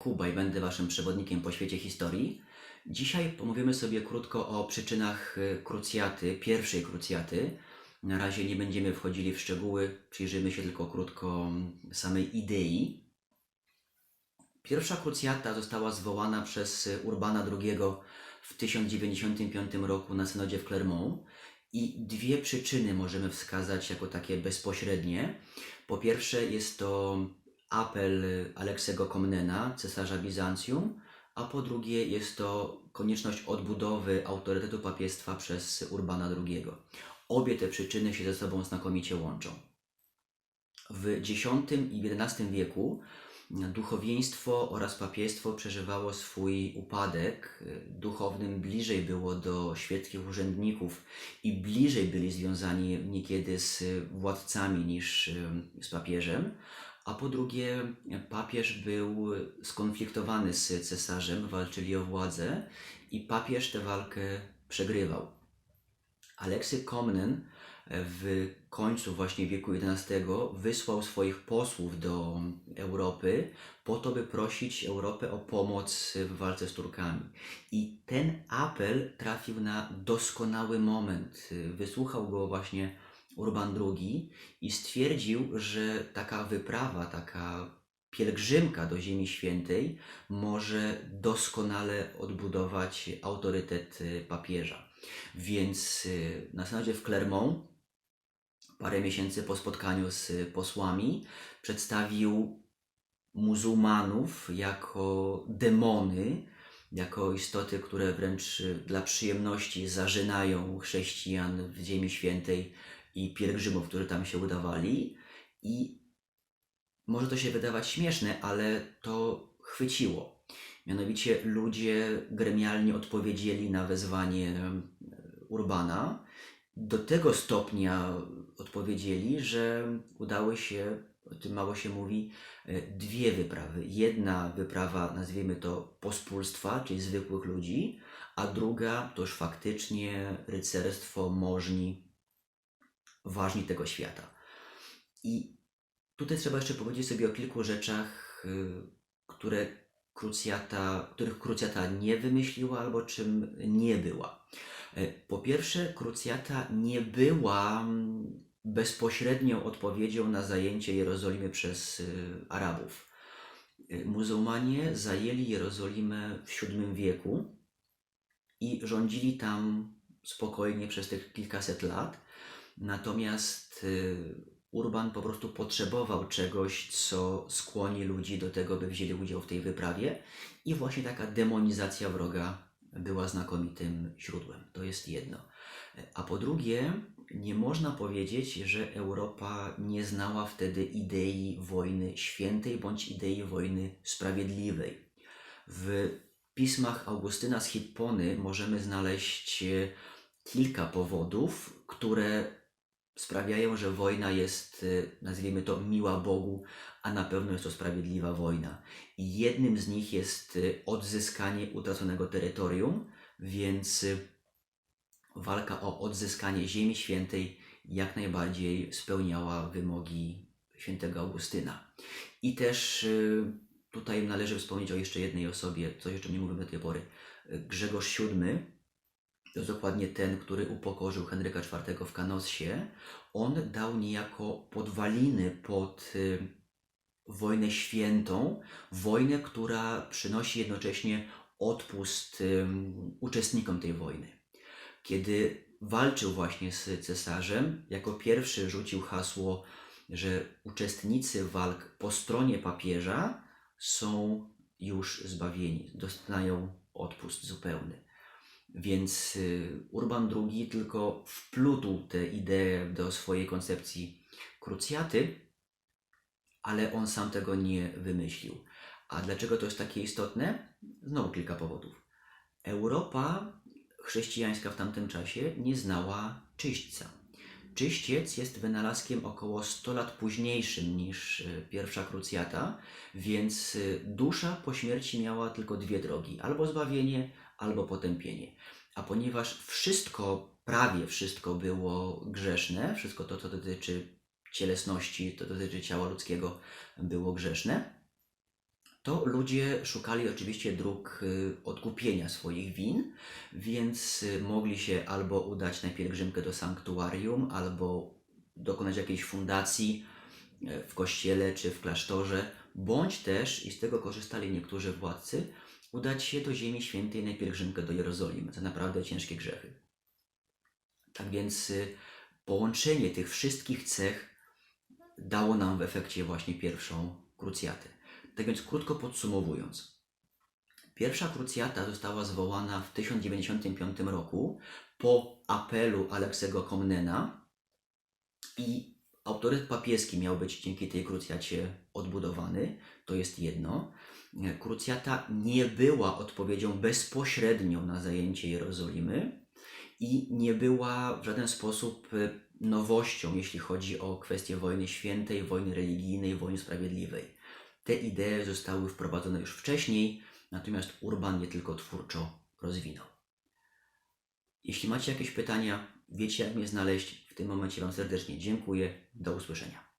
Kuba i będę Waszym przewodnikiem po świecie historii. Dzisiaj pomówimy sobie krótko o przyczynach y, krucjaty, pierwszej krucjaty. Na razie nie będziemy wchodzili w szczegóły, przyjrzymy się tylko krótko mm, samej idei. Pierwsza krucjata została zwołana przez y, Urbana II w 1095 roku na synodzie w Clermont i dwie przyczyny możemy wskazać jako takie bezpośrednie. Po pierwsze jest to apel Aleksego Komnena, cesarza Bizancjum, a po drugie jest to konieczność odbudowy autorytetu papiestwa przez Urbana II. Obie te przyczyny się ze sobą znakomicie łączą. W X i XI wieku duchowieństwo oraz papiestwo przeżywało swój upadek. Duchownym bliżej było do świeckich urzędników i bliżej byli związani niekiedy z władcami niż z papieżem. A po drugie, papież był skonfliktowany z cesarzem, walczyli o władzę i papież tę walkę przegrywał. Aleksy Komnen w końcu właśnie wieku XI wysłał swoich posłów do Europy po to, by prosić Europę o pomoc w walce z Turkami. I ten apel trafił na doskonały moment. Wysłuchał go właśnie Urban II i stwierdził, że taka wyprawa, taka pielgrzymka do Ziemi Świętej może doskonale odbudować autorytet y, papieża. Więc y, na synodzie w Clermont, parę miesięcy po spotkaniu z posłami, przedstawił muzułmanów jako demony, jako istoty, które wręcz y, dla przyjemności zażynają chrześcijan w Ziemi Świętej i pielgrzymów, którzy tam się udawali. I może to się wydawać śmieszne, ale to chwyciło. Mianowicie ludzie gremialnie odpowiedzieli na wezwanie e, Urbana. Do tego stopnia odpowiedzieli, że udały się, o tym mało się mówi, e, dwie wyprawy. Jedna wyprawa, nazwijmy to pospólstwa, czyli zwykłych ludzi, a druga to już faktycznie rycerstwo, możni, ważni tego świata. I tutaj trzeba jeszcze powiedzieć sobie o kilku rzeczach, y, które krucjata, których krucjata nie wymyśliła albo czym nie była. E, Po pierwsze, krucjata nie była mm, bezpośrednią odpowiedzią na zajęcie Jerozolimy przez y, Arabów. Y, Muzułmanie zajęli Jerozolimę w VII wieku i rządzili tam spokojnie przez tych kilkaset lat. Natomiast y, Urban po prostu potrzebował czegoś, co skłoni ludzi do tego, by wzięli udział w tej wyprawie, i właśnie taka demonizacja wroga była znakomitym źródłem. To jest jedno. A po drugie, nie można powiedzieć, że Europa nie znała wtedy idei wojny świętej bądź idei wojny sprawiedliwej. W pismach Augustyna z Hippony możemy znaleźć e, kilka powodów, które sprawiają, że wojna jest, y, nazwijmy to, miła Bogu, a na pewno jest to sprawiedliwa wojna. I jednym z nich jest y, odzyskanie utraconego terytorium, więc y, walka o odzyskanie Ziemi Świętej jak najbardziej spełniała wymogi świętego Augustyna. I też tutaj należy wspomnieć o jeszcze jednej osobie, co jeszcze nie mówiłem do tej pory. Grzegorz VII to jest dokładnie ten, który upokorzył Henryka IV w Kanossie. On dał niejako podwaliny pod y, wojnę świętą, wojnę, która przynosi jednocześnie odpust ym, uczestnikom tej wojny. Kiedy walczył właśnie z cesarzem, jako pierwszy rzucił hasło, że uczestnicy walk po stronie papieża są już zbawieni, dostają odpust zupełny. Więc y, Urban II tylko wplótł tę ideę do swojej koncepcji krucjaty, ale on sam tego nie wymyślił. A dlaczego to jest takie istotne? Znowu kilka powodów. Europa chrześcijańska w tamtym czasie nie znała czyśćca. Czyściec jest wynalazkiem około 100 lat późniejszym niż y, pierwsza krucjata, więc y, dusza po śmierci miała tylko dwie drogi: albo zbawienie, albo potępienie. A ponieważ wszystko, prawie wszystko było grzeszne, wszystko to, co dotyczy cielesności, to dotyczy ciała ludzkiego, było grzeszne, to ludzie szukali oczywiście dróg y, odkupienia swoich win, więc y, mogli się albo udać na pielgrzymkę do sanktuarium, albo dokonać jakiejś fundacji e, w kościele czy w klasztorze, bądź też, i z tego korzystali niektórzy władcy, udać się do Ziemi Świętej na pielgrzymkę do Jerozolimy za naprawdę ciężkie grzechy. Tak więc y, połączenie tych wszystkich cech dało nam w efekcie właśnie pierwszą krucjatę. Tak więc krótko podsumowując, pierwsza krucjata została zwołana w 1095 roku po apelu Aleksego Komnena i autorytet papieski miał być dzięki tej krucjacie odbudowany. To jest jedno. Krucjata nie była odpowiedzią bezpośrednią na zajęcie Jerozolimy i nie była w żaden sposób e, nowością, jeśli chodzi o kwestię wojny świętej, wojny religijnej, wojny sprawiedliwej. Te idee zostały wprowadzone już wcześniej, natomiast Urban je tylko twórczo rozwinął. Jeśli macie jakieś pytania, wiecie jak mnie znaleźć. W tym momencie Wam serdecznie dziękuję. Do usłyszenia.